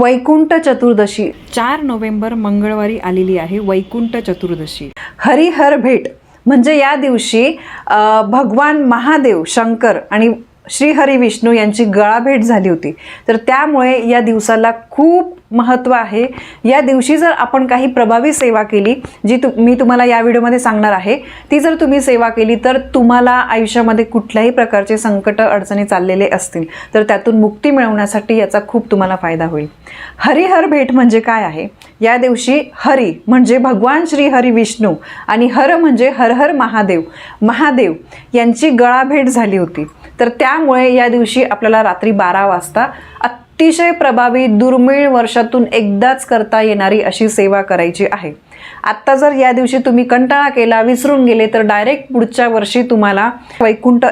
वैकुंठ चतुर्दशी. चार नोव्हेंबर मंगळवारी आलेली आहे वैकुंठ चतुर्दशी. हरिहर भेट. म्हणजे या दिवशी भगवान महादेव शंकर आणि श्रीहरी विष्णू यांची गळाभेट झाली होती. तर त्यामुळे या दिवसाला खूप महत्त्व आहे. या दिवशी जर आपण काही प्रभावी सेवा केली जी तु मी तुम्हाला या व्हिडिओमध्ये सांगणार आहे ती जर तुम्ही सेवा केली तर तुम्हाला आयुष्यामध्ये कुठल्याही प्रकारचे संकट अडचणी चाललेले असतील. तर त्यातून मुक्ती मिळवण्यासाठी याचा खूप तुम्हाला फायदा होईल. हरिहर भेट म्हणजे काय आहे? या दिवशी हरी म्हणजे भगवान श्री हरी विष्णू आणि हर म्हणजे हर हर महादेव. महादेव यांची गळाभेट झाली होती. तर त्यामुळे या दिवशी आपल्याला रात्री बारा वाजता अतिशय प्रभावी दुर्मिळ वर्षातून एकदाच करता येणारी अशी सेवा करायची आहे. आत्ता जर या दिवशी तुम्ही कंटाळा केला विसरून गेले तर डायरेक्ट पुढच्या वर्षी तुम्हाला वैकुंठ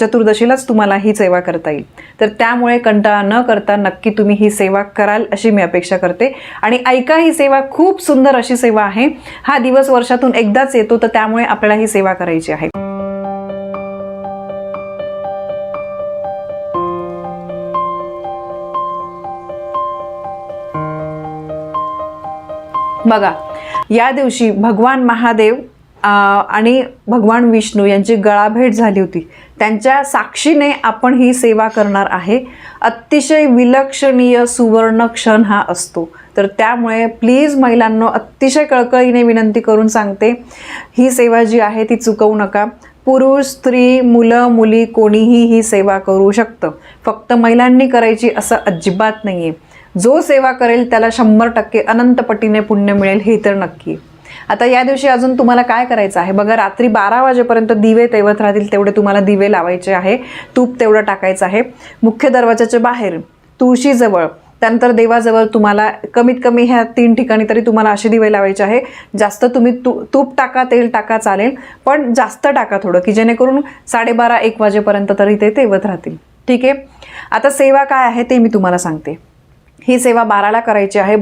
चतुर्दशीलाच तुम्हाला ही सेवा करता येईल. तर त्यामुळे कंटाळा न करता नक्की तुम्ही ही सेवा कराल अशी मी अपेक्षा करते. आणि ऐका ही सेवा खूप सुंदर अशी सेवा आहे. हा दिवस वर्षातून एकदाच येतो तर त्यामुळे आपल्याला ही सेवा करायची आहे. बघा या दिवशी भगवान महादेव आणि भगवान विष्णू यांची गळाभेट झाली होती. त्यांच्या साक्षीने आपण ही सेवा करणार आहे. अतिशय विलक्षणीय सुवर्ण क्षण हा असतो. तर त्यामुळे प्लीज महिलांनो अतिशय कळकळीने विनंती करून सांगते ही सेवा जी आहे ती चुकवू नका. पुरुष स्त्री मुलं मुली कोणीही ही सेवा करू शकतं. फक्त महिलांनी करायची असं अजिबात नाही आहे जो सेवा करेल त्याला शंभर टक्के अनंतपटीने पुण्य मिळेल हे तर नक्की. आता या दिवशी अजून तुम्हाला काय करायचं आहे? बघा रात्री बारा वाजेपर्यंत दिवे तेवत राहतील तेवढे तुम्हाला दिवे लावायचे आहे. तूप तेवढं टाकायचं आहे. मुख्य दरवाजाच्या बाहेर तुळशीजवळ त्यानंतर देवाजवळ तुम्हाला कमीत कमी ह्या तीन ठिकाणी तरी तुम्हाला असे दिवे लावायचे आहे. जास्त तुम्ही तू तूप टाका तेल टाका चालेल पण जास्त टाका थोडं की जेणेकरून साडेबारा एक वाजेपर्यंत तरी ते तेवत राहतील. ठीक आहे? आता सेवा काय आहे ते मी तुम्हाला सांगते. ही सेवा बाराला करायची आहे.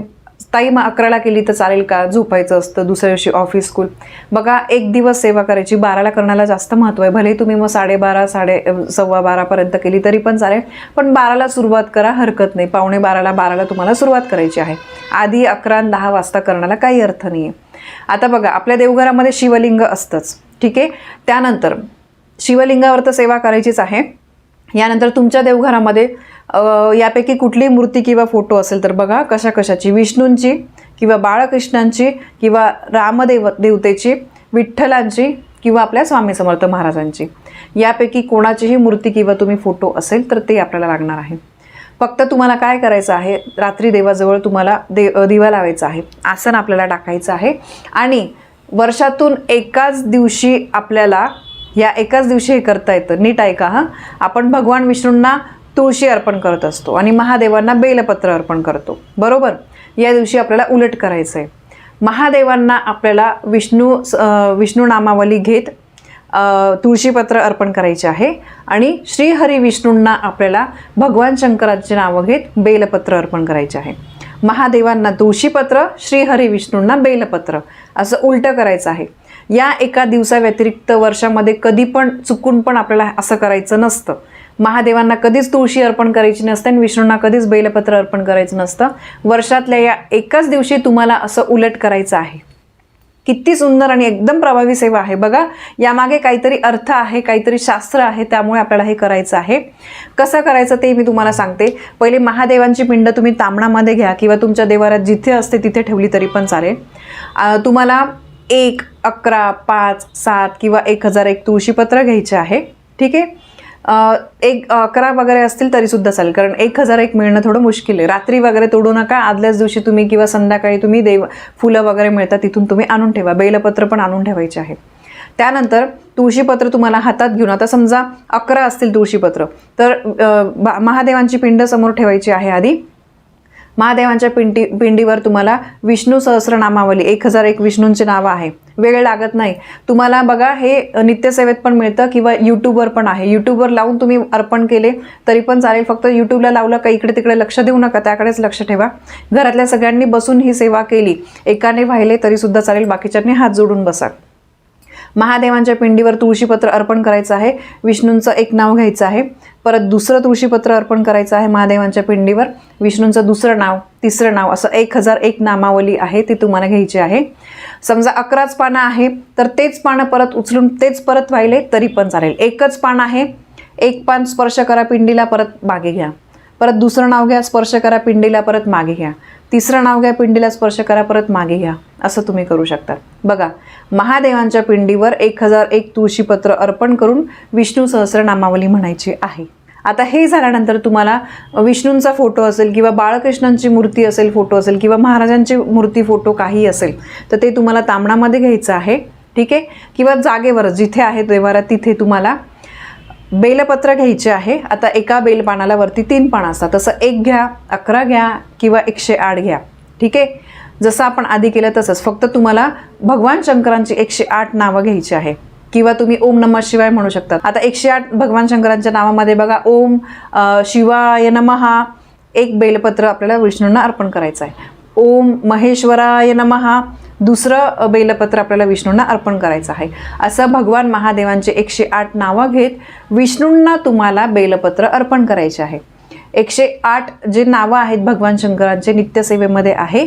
ताई मग अकराला केली तर चालेल का? झोपायचं असतं दुसऱ्या दिवशी ऑफिस स्कूल बघा एक दिवस सेवा करायची. बाराला करण्याला जास्त महत्त्व आहे. भले तुम्ही मग साडेबारा साडे सव्वा बारापर्यंत केली तरी पण चालेल. पण बाराला सुरुवात करा हरकत नाही. पावणे बाराला बाराला तुम्हाला सुरुवात करायची आहे. आधी अकरा आणि दहा वाजता करण्याला काही अर्थ नाही आहे आता बघा आपल्या देवघरामध्ये शिवलिंग असतंच. ठीक आहे? त्यानंतर शिवलिंगावर तर सेवा करायचीच आहे. यानंतर तुमच्या देवघरामध्ये यापैकी कुठली मूर्ती किंवा फोटो असेल तर बघा कशा कशाची. विष्णूंची किंवा बाळकृष्णांची किंवा रामदेव देवतेची विठ्ठलांची किंवा आपल्या स्वामी समर्थ महाराजांची. यापैकी कोणाचीही मूर्ती किंवा तुम्ही फोटो असेल तर ते आपल्याला लागणार आहे. फक्त तुम्हाला काय करायचं आहे? रात्री देवाजवळ तुम्हाला दे दिवा लावायचा आहे. आसन आपल्याला टाकायचं आहे. आणि वर्षातून एकाच दिवशी आपल्याला या एकाच दिवशी हे करता येतं. नीट ऐका हां. आपण भगवान विष्णूंना तुळशी अर्पण करत असतो आणि महादेवांना बेलपत्र अर्पण करतो. बरोबर? या दिवशी आपल्याला उलट करायचं आहे महादेवांना आपल्याला विष्णू विष्णू नामावली घेत तुळशीपत्र अर्पण करायचे आहे आणि श्रीहरी विष्णूंना आपल्याला भगवान शंकराचे नावं घेत बेलपत्र अर्पण करायचे आहे. महादेवांना तुळशीपत्र श्रीहरी विष्णूंना बेलपत्र असं उलटं करायचं आहे. या एका दिवसाव्यतिरिक्त वर्षामध्ये कधी पण चुकून पण आपल्याला असं करायचं नसतं. महादेवांना कधीच तुळशी अर्पण करायची नसते आणि विष्णूंना कधीच बेलपत्र अर्पण करायचं नसतं. वर्षातल्या या एकाच दिवशी तुम्हाला असं उलट करायचं आहे. किती सुंदर आणि एकदम प्रभावी सेवा आहे. बघा यामागे काहीतरी अर्थ आहे काहीतरी शास्त्र आहे त्यामुळे आपल्याला हे करायचं आहे. कसं करायचं ते मी तुम्हाला सांगते. पहिले महादेवांची पिंड तुम्ही तांबणामध्ये घ्या किंवा तुमच्या देवारात जिथे असते तिथे ठेवली तरी पण चालेल. तुम्हाला एक अकरा पाच सात किंवा एक हजार एक तुळशीपत्र घ्यायचे आहे. ठीक आहे? एक अकरा वगैरे असतील तरीसुद्धा चालेल. कारण एक हजार एक मिळणं थोडं मुश्किल आहे. रात्री वगैरे तोडू नका. आदल्याच दिवशी तुम्ही किंवा संध्याकाळी तुम्ही देव फुलं वगैरे मिळतात तिथून तुम्ही आणून ठेवा. बेलपत्र पण आणून ठेवायचे आहे त्यानंतर तुळशीपत्र तुम्हाला हातात घेऊन आता समजा अकरा असतील तुळशीपत्र तर महादेवांची पिंड समोर ठेवायची आहे आधी. महादेवांच्या पिंडी पिंडीवर तुम्हाला विष्णू सहस्रनामावली एक हजार एक विष्णूंची नावं आहे. वेळ लागत नाही. तुम्हाला बघा हे नित्यसेवेत पण मिळतं किंवा यूट्यूबवर पण आहे. यूट्यूबवर लावून तुम्ही अर्पण केले तरी पण चालेल. फक्त यूट्यूबला लावलं का इकडे तिकडे लक्ष देऊ नका त्याकडेच लक्ष ठेवा. घरातल्या सगळ्यांनी बसून ही सेवा केली. एकाने वाहिले तरीसुद्धा चालेल बाकीच्यांनी हात जोडून बसा. महादेवांच्या पिंडीवर तुळशीपत्र अर्पण करायचं आहे. विष्णूंचं एक नाव घ्यायचं आहे. परत दुसरं तुळशीपत्र अर्पण करायचं आहे महादेवांच्या पिंडीवर. विष्णूंचं दुसरं नाव तिसरं नाव असं एक हजार एक नामावली आहे ती तुम्हाला घ्यायची आहे. समजा अकराच पानं आहे तर तेच पानं परत उचलून तेच परत वाहिले तरी पण चालेल. एकच पान आहे एक पान स्पर्श करा पिंडीला परत मागे घ्या. परत दुसरं नाव घ्या स्पर्श करा पिंडीला परत मागे घ्या. तिसरं नाव घ्या पिंडीला स्पर्श करा परत मागे घ्या. असं तुम्ही करू शकता. बघा महादेवांच्या पिंडीवर एक हजार एक तुळशीपत्र अर्पण करून विष्णू सहस्रनामावली म्हणायची आहे. आता हे झाल्यानंतर तुम्हाला विष्णूंचा फोटो असेल किंवा बाळकृष्णांची मूर्ती असेल फोटो असेल किंवा महाराजांची मूर्ती फोटो काही असेल तर ते तुम्हाला तांबणामध्ये घ्यायचं आहे. ठीक आहे? किंवा जागेवर जिथे आहे देवारात तिथे तुम्हाला बेलपत्र घ्यायचे आहे. आता एका बेलपानाला वरती तीन पानं असतात. तसं एक घ्या अकरा घ्या किंवा एकशे आठ घ्या. ठीक आहे? जसं आपण आधी केलं तसंच. फक्त तुम्हाला भगवान शंकरांची एकशे आठ नावं घ्यायची आहे. किंवा तुम्ही ओम नमः शिवाय म्हणू शकता आता एकशे आठ भगवान शंकरांच्या नावामध्ये बघा ओम शिवाय नमहा एक बेलपत्र आपल्याला विष्णूंना अर्पण करायचं आहे ओम महेश्वराय नमहा दुसरं बेलपत्र आपल्याला विष्णूंना अर्पण करायचं आहे. असं भगवान महादेवांचे एकशे आठ नावं घेत विष्णूंना तुम्हाला बेलपत्र अर्पण करायचे आहे. एकशे आठ जे नावं आहेत भगवान शंकरांचे नित्यसेवेमध्ये आहे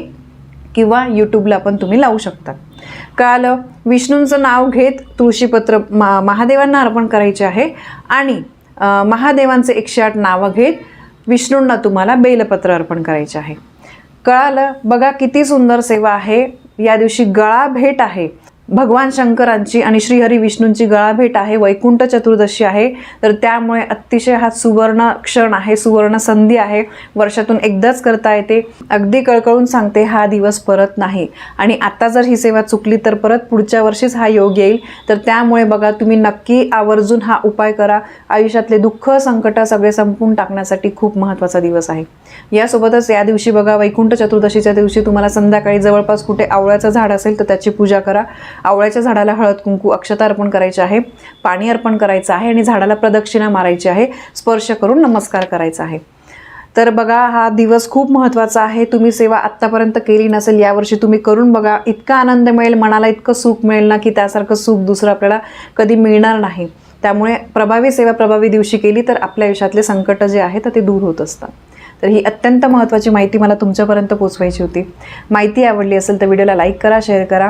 किंवा यूट्यूबला पण तुम्ही लावू शकता. कळालं विष्णूंचं नाव घेत तुळशीपत्र मा महादेवांना अर्पण करायचे आहे आणि महादेवांचे एकशे आठ नावं घेत विष्णूंना तुम्हाला बेलपत्र अर्पण करायचे आहे. कळालं बघा किती सुंदर सेवा आहे. या दिवशी गळा भेट आहे. भगवान शंकरांची आणि श्रीहरी विष्णूंची गळा भेट आहे वैकुंठ चतुर्दशी आहे तर त्यामुळे अतिशय हा सुवर्ण क्षण आहे सुवर्ण संधी आहे. वर्षातून एकदाच करता येते. अगदी कळकळून सांगते हा दिवस परत नाही. आणि आता जर ही सेवा चुकली तर परत पुढच्या वर्षीच हा योग येईल. तर त्यामुळे बघा तुम्ही नक्की आवर्जून हा उपाय करा. आयुष्यातले दुःख संकट सगळे संपून टाकण्यासाठी खूप महत्त्वाचा दिवस आहे. यासोबतच या दिवशी बघा वैकुंठ चतुर्दशीच्या दिवशी तुम्हाला संध्याकाळी जवळपास कुठे आवळ्याचं झाड असेल तर त्याची पूजा करा. आवळ्याच्या झाडाला हळद कुंकू अक्षता अर्पण करायचे आहे पाणी अर्पण करायचं आहे आणि झाडाला प्रदक्षिणा मारायची आहे. स्पर्श करून नमस्कार करायचा आहे. तर बघा हा दिवस खूप महत्त्वाचा आहे. तुम्ही सेवा आत्तापर्यंत केली नसेल यावर्षी तुम्ही करून बघा. इतका आनंद मिळेल मनाला इतकं सुख मिळेल ना की त्यासारखं सुख दुसरं आपल्याला कधी मिळणार नाही. त्यामुळे प्रभावी सेवा प्रभावी दिवशी केली तर आपल्या आयुष्यातले संकट जे आहेत ते दूर होत असतात. तर ही अत्यंत महत्त्वाची माहिती मला तुमच्यापर्यंत पोचवायची होती. माहिती आवडली असेल तर व्हिडिओला लाईक करा शेअर करा.